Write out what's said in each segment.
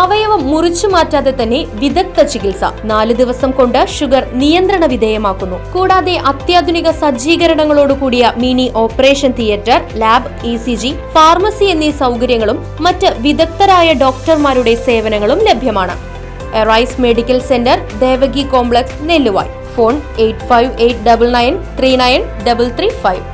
അവയവം മുറിച്ചു മാറ്റാതെ തന്നെ വിദഗ്ധ ചികിത്സ. നാല് ദിവസം കൊണ്ട് ഷുഗർ നിയന്ത്രണ വിധേയമാക്കുന്നു. കൂടാതെ അത്യാധുനിക സജ്ജീകരണങ്ങളോടുകൂടിയ mini operation theatre lab E C G pharmacy എന്നീ സൗകര്യങ്ങളും മറ്റ് വിദഗ്ധരായ ഡോക്ടർമാരുടെ സേവനങ്ങളും ലഭ്യമാണ്. Arise medical centre Devaki complex Nelluvai. Phone eight five eight double nine three nine double three five.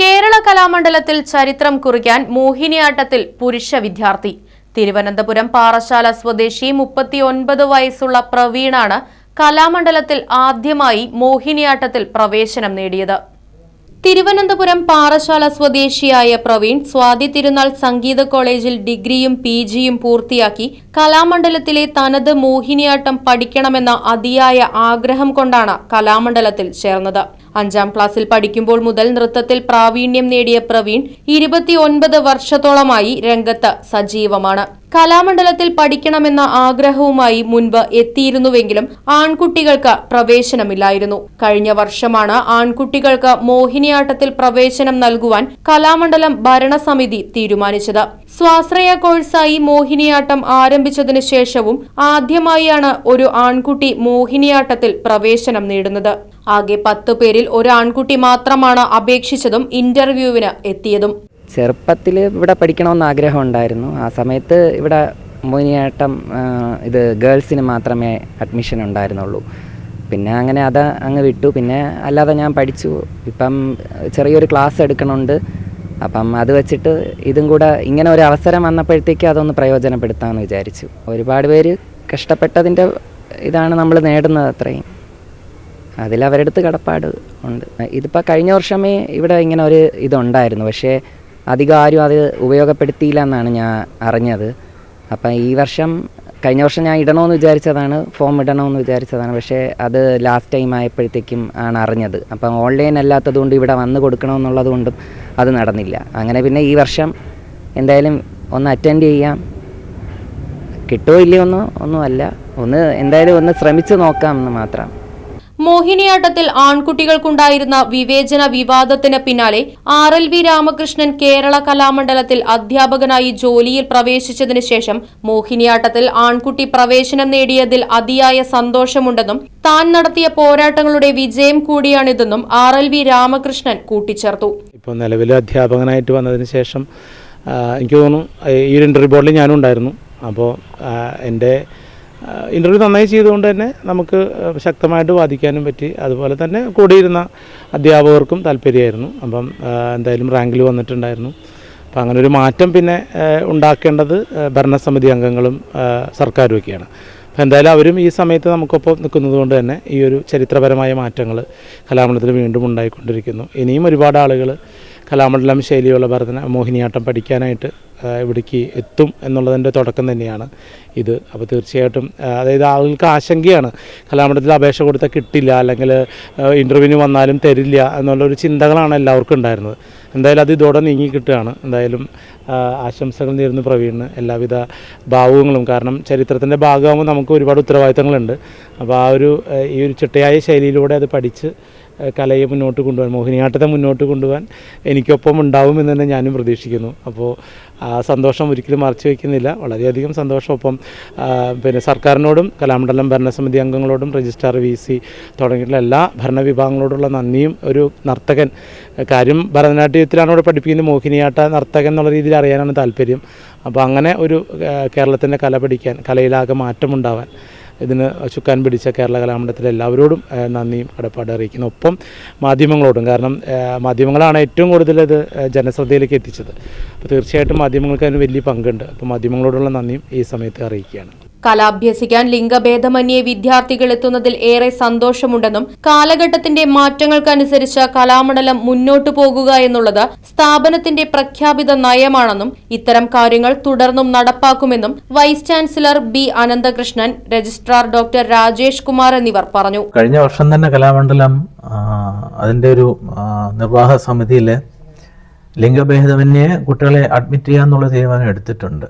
Kerala കലാമണ്ഡലത്തിൽ ചരിത്രം കുറിക്കാൻ മോഹിനിയാട്ടത്തിൽ പുരുഷ വിദ്യാർത്ഥി. തിരുവനന്തപുരം പാറശാല സ്വദേശി മുപ്പത്തിയൊൻപത് വയസ്സുള്ള പ്രവീണാണ് കലാമണ്ഡലത്തിൽ ആദ്യമായി മോഹിനിയാട്ടത്തിൽ പ്രവേശനം നേടിയത്. തിരുവനന്തപുരം പാറശാല സ്വദേശിയായ പ്രവീൺ സ്വാതി തിരുനാൾ സംഗീത കോളേജിൽ ഡിഗ്രിയും പി ജിയും പൂർത്തിയാക്കി കലാമണ്ഡലത്തിലെ തനത് മോഹിനിയാട്ടം പഠിക്കണമെന്ന അതിയായ ആഗ്രഹം കൊണ്ടാണ് കലാമണ്ഡലത്തിൽ ചേർന്നത്. അഞ്ചാം ക്ലാസ്സിൽ പഠിക്കുമ്പോൾ മുതൽ നൃത്തത്തിൽ പ്രാവീണ്യം നേടിയ പ്രവീൺ ഇരുപത്തിയൊൻപത് വർഷത്തോളമായി രംഗത്ത് സജീവമാണ്. കലാമണ്ഡലത്തിൽ പഠിക്കണമെന്ന ആഗ്രഹവുമായി മുൻപ് എത്തിയിരുന്നുവെങ്കിലും ആൺകുട്ടികൾക്ക് പ്രവേശനമില്ലായിരുന്നു. കഴിഞ്ഞ വർഷമാണ് ആൺകുട്ടികൾക്ക് മോഹിനിയാട്ടത്തിൽ പ്രവേശനം നൽകുവാൻ കലാമണ്ഡലം ഭരണസമിതി തീരുമാനിച്ചത്. സ്വാശ്രയ കോഴ്സായി മോഹിനിയാട്ടം ആരംഭിച്ചതിനു ശേഷവും ആദ്യമായാണ് ഒരു ആൺകുട്ടി മോഹിനിയാട്ടത്തിൽ പ്രവേശനം നേടുന്നത്. ആകെ പത്ത് പേരിൽ ഒരു ആൺകുട്ടി മാത്രമാണ് അപേക്ഷിച്ചതും ഇന്റർവ്യൂവിന് എത്തിയതും. ചെറുപ്പത്തിൽ ഇവിടെ പഠിക്കണമെന്ന് ആഗ്രഹം ഉണ്ടായിരുന്നു. ആ സമയത്ത് ഇവിടെ മോഹിനിയാട്ടം ഇത് ഗേൾസിന് മാത്രമേ അഡ്മിഷൻ ഉണ്ടായിരുന്നുള്ളൂ. പിന്നെ അങ്ങനെ അത് അങ്ങ് വിട്ടു. പിന്നെ അല്ലാതെ ഞാൻ പഠിച്ചു. ഇപ്പം ചെറിയൊരു ക്ലാസ് എടുക്കണുണ്ട്. അപ്പം അത് വെച്ചിട്ട് ഇതും കൂടെ ഇങ്ങനെ ഒരു അവസരം വന്നപ്പോഴത്തേക്ക് അതൊന്ന് പ്രയോജനപ്പെടുത്താമെന്ന് വിചാരിച്ചു. ഒരുപാട് പേര് കഷ്ടപ്പെട്ടതിന്റെ ഇതാണ് നമ്മൾ നേടുന്നത് അത്രയും. അതിൽ അവരുടെ അടുത്ത് കടപ്പാട് ഉണ്ട്. ഇതിപ്പോൾ കഴിഞ്ഞ വർഷമേ ഇവിടെ ഇങ്ങനെ ഒരു ഇതുണ്ടായിരുന്നു. പക്ഷേ അധികം ആരും അത് ഉപയോഗപ്പെടുത്തിയില്ല എന്നാണ് ഞാൻ അറിഞ്ഞത്. അപ്പം ഈ വർഷം കഴിഞ്ഞ വർഷം ഞാൻ ഇടണമെന്ന് വിചാരിച്ചതാണ് ഫോം ഇടണമെന്ന് വിചാരിച്ചതാണ്. പക്ഷേ അത് ലാസ്റ്റ് ടൈം ആയപ്പോഴത്തേക്കും ആണ് അറിഞ്ഞത്. അപ്പം ഓൺലൈൻ അല്ലാത്തതുകൊണ്ട് ഇവിടെ വന്ന് കൊടുക്കണമെന്നുള്ളത് കൊണ്ടും അത് നടന്നില്ല. അങ്ങനെ പിന്നെ ഈ വർഷം എന്തായാലും ഒന്ന് അറ്റൻഡ് ചെയ്യാം. കിട്ടുമോ ഇല്ലയോ ഒന്നും ഒന്നുമല്ല. ഒന്ന് എന്തായാലും ഒന്ന് ശ്രമിച്ചു നോക്കാം എന്ന് മാത്രം. മോഹിനിയാട്ടത്തിൽ ആൺകുട്ടികൾക്കുണ്ടായിരുന്ന വിവേചന വിവാദത്തിന് പിന്നാലെ R L V Ramakrishnan Kerala കലാമണ്ഡലത്തിൽ അധ്യാപകനായി ജോലിയിൽ പ്രവേശിച്ചതിനു ശേഷം മോഹിനിയാട്ടത്തിൽ ആൺകുട്ടി പ്രവേശനം നേടിയതിൽ അതിയായ സന്തോഷമുണ്ടെന്നും താൻ നടത്തിയ പോരാട്ടങ്ങളുടെ വിജയം കൂടിയാണിതെന്നും ആർ എൽ വി രാമകൃഷ്ണൻ കൂട്ടിച്ചേർത്തു. ഇപ്പോൾ നിലവിൽ അധ്യാപകനായിട്ട് വന്നതിന് ശേഷം എനിക്ക് തോന്നുന്നു ഈ ഒരു ഇന്റർവ്യൂ ബോർഡിൽ ഞാനും ഉണ്ടായിരുന്നു. അപ്പോൾ എന്റെ ഇന്റർവ്യൂ നന്നായി ചെയ്തുകൊണ്ട് തന്നെ നമുക്ക് ശക്തമായിട്ട് വാദിക്കാനും പറ്റി. അതുപോലെ തന്നെ കൂടിയിരുന്ന അധ്യാപകർക്കും താല്പര്യമായിരുന്നു. അപ്പം എന്തായാലും റാങ്കിൽ വന്നിട്ടുണ്ടായിരുന്നു. അപ്പം അങ്ങനെ ഒരു മാറ്റം പിന്നെ ഉണ്ടാക്കേണ്ടത് ഭരണസമിതി അംഗങ്ങളും സർക്കാരും ഒക്കെയാണ് എന്തായാലും അവരും ഈ സമയത്ത് നമുക്കൊപ്പം നിൽക്കുന്നത് കൊണ്ട് തന്നെ ഈ ഒരു ചരിത്രപരമായ മാറ്റങ്ങൾ കലാമണ്ഡലത്തിൽ വീണ്ടും ഉണ്ടായിക്കൊണ്ടിരിക്കുന്നു. ഇനിയും ഒരുപാട് ആളുകൾ കലാമണ്ഡലം ശൈലിയുള്ള ഭരതന മോഹിനിയാട്ടം പഠിക്കാനായിട്ട് ഇവിടേക്ക് എത്തും എന്നുള്ളതിന്റെ തുടക്കം തന്നെയാണ് ഇത്. അപ്പോൾ തീർച്ചയായിട്ടും അതായത് ആളുകൾക്ക് ആശങ്കയാണ്. കലാമണ്ഡലത്തിൽ അപേക്ഷ കൊടുത്താൽ കിട്ടില്ല അല്ലെങ്കിൽ ഇന്റർവ്യൂവിന് വന്നാലും തരില്ല എന്നുള്ളൊരു ചിന്തകളാണ് എല്ലാവർക്കും ഉണ്ടായിരുന്നത്. എന്തായാലും അത് ഇതോടെ നീങ്ങി കിട്ടുകയാണ്. എന്തായാലും ആശംസകൾ നേരുന്നു പ്രവീണിന്. എല്ലാവിധ ഭാവുകങ്ങളും. കാരണം ചരിത്രത്തിന്റെ ഭാഗമാകുമ്പോൾ നമുക്ക് ഒരുപാട് ഉത്തരവാദിത്തങ്ങളുണ്ട്. അപ്പോൾ ആ ഒരു ഈ ഒരു ചിട്ടയായ ശൈലിയിലൂടെ അത് പഠിച്ച് കലയെ മുന്നോട്ട് കൊണ്ടുപോകാൻ മോഹിനിയാട്ടത്തെ മുന്നോട്ട് കൊണ്ടുപോകാൻ എനിക്കൊപ്പം ഉണ്ടാവുമെന്ന് തന്നെ ഞാനും പ്രതീക്ഷിക്കുന്നു. അപ്പോൾ ആ സന്തോഷം ഒരിക്കലും മറച്ചു വയ്ക്കുന്നില്ല. വളരെയധികം സന്തോഷം. ഒപ്പം പിന്നെ സർക്കാരിനോടും കലാമണ്ഡലം ഭരണസമിതി അംഗങ്ങളോടും രജിസ്ട്രാർ വി സി തുടങ്ങിയിട്ടുള്ള എല്ലാ ഭരണവിഭാഗങ്ങളോടുള്ള നന്ദിയും ഒരു നർത്തകൻ കാര്യം ഭരതനാട്യത്തിലാണ് ഇവിടെ പഠിപ്പിക്കുന്നത്. മോഹിനിയാട്ട നർത്തകൻ എന്നുള്ള രീതിയിൽ അറിയാനാണ് താല്പര്യം. അപ്പോൾ അങ്ങനെ ഒരു കേരളത്തിന്റെ കല പഠിക്കാൻ കലയിലാകെ മാറ്റമുണ്ടാവാൻ ഇതിന് ചുക്കാൻ പിടിച്ച കേരള കലാമണ്ഡലത്തിലെ എല്ലാവരോടും നന്ദിയും കടപ്പാട് അറിയിക്കുന്നു. ഒപ്പം മാധ്യമങ്ങളോടും കാരണം മാധ്യമങ്ങളാണ് ഏറ്റവും കൂടുതൽ ഇത് ജനശ്രദ്ധയിലേക്ക് എത്തിച്ചത്. അപ്പോൾ തീർച്ചയായിട്ടും മാധ്യമങ്ങൾക്ക് അതിന് വലിയ പങ്കുണ്ട്. അപ്പോൾ മാധ്യമങ്ങളോടുള്ള നന്ദിയും ഈ സമയത്ത് അറിയിക്കുകയാണ്. കലാഭ്യസിക്കാൻ ലിംഗഭേദമന്യേ വിദ്യാർത്ഥികൾ എത്തുന്നതിൽ ഏറെ സന്തോഷമുണ്ടെന്നും കാലഘട്ടത്തിന്റെ മാറ്റങ്ങൾക്കനുസരിച്ച് കലാമണ്ഡലം മുന്നോട്ടു പോകുക എന്നുള്ളത് സ്ഥാപനത്തിന്റെ പ്രഖ്യാപിത നയമാണെന്നും ഇത്തരം കാര്യങ്ങൾ തുടർന്നും നടപ്പാക്കുമെന്നും vice chancellor B Ananthakrishnan registrar doctor Rajesh Kumar എന്നിവർ പറഞ്ഞു. കഴിഞ്ഞ വർഷം തന്നെ കലാമണ്ഡലം അതിന്റെ ഒരു നിർവാഹ സമിതിയിലെ ലിംഗഭേദമന്യേ കുട്ടികളെ അഡ്മിറ്റ് ചെയ്യാന്നുള്ള തീരുമാനം എടുത്തിട്ടുണ്ട്.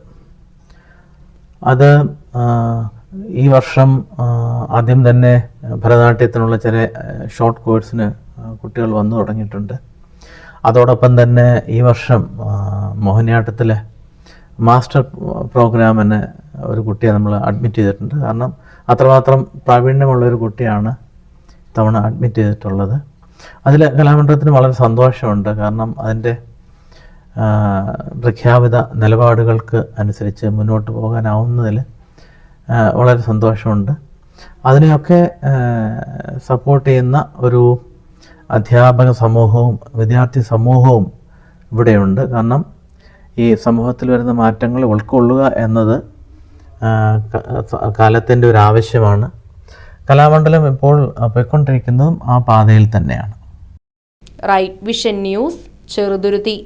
അത് ഈ വർഷം ആദ്യം തന്നെ ഭരതനാട്യത്തിനുള്ള ചില ഷോർട്ട് കോഴ്സിന് കുട്ടികൾ വന്നു തുടങ്ങിയിട്ടുണ്ട്. അതോടൊപ്പം തന്നെ ഈ വർഷം മോഹിനിയാട്ടത്തിലെ മാസ്റ്റർ പ്രോഗ്രാമിന് ഒരു കുട്ടിയെ നമ്മൾ അഡ്മിറ്റ് ചെയ്തിട്ടുണ്ട്. കാരണം അത്രമാത്രം പ്രാവീണ്യമുള്ള ഒരു കുട്ടിയാണ് തവണ അഡ്മിറ്റ് ചെയ്തിട്ടുള്ളത്. അതിൽ കലാമണ്ഡലത്തിന് വളരെ സന്തോഷമുണ്ട്. കാരണം അതിന്റെ പ്രഖ്യാപിത നിലപാടുകൾക്ക് അനുസരിച്ച് മുന്നോട്ട് പോകാനാവുന്നതിൽ വളരെ സന്തോഷമുണ്ട്. അതിനെയൊക്കെ സപ്പോർട്ട് ചെയ്യുന്ന ഒരു അധ്യാപക സമൂഹവും വിദ്യാർത്ഥി സമൂഹവും ഇവിടെയുണ്ട്. കാരണം ഈ സമൂഹത്തിൽ വരുന്ന മാറ്റങ്ങൾ ഉൾക്കൊള്ളുക എന്നത് കാലത്തിന്റെ ഒരു ആവശ്യമാണ്. കലാമണ്ഡലം ഇപ്പോൾ പോയിക്കൊണ്ടിരിക്കുന്നതും ആ പാതയിൽ തന്നെയാണ്. Right vision news Cheruthuruthy.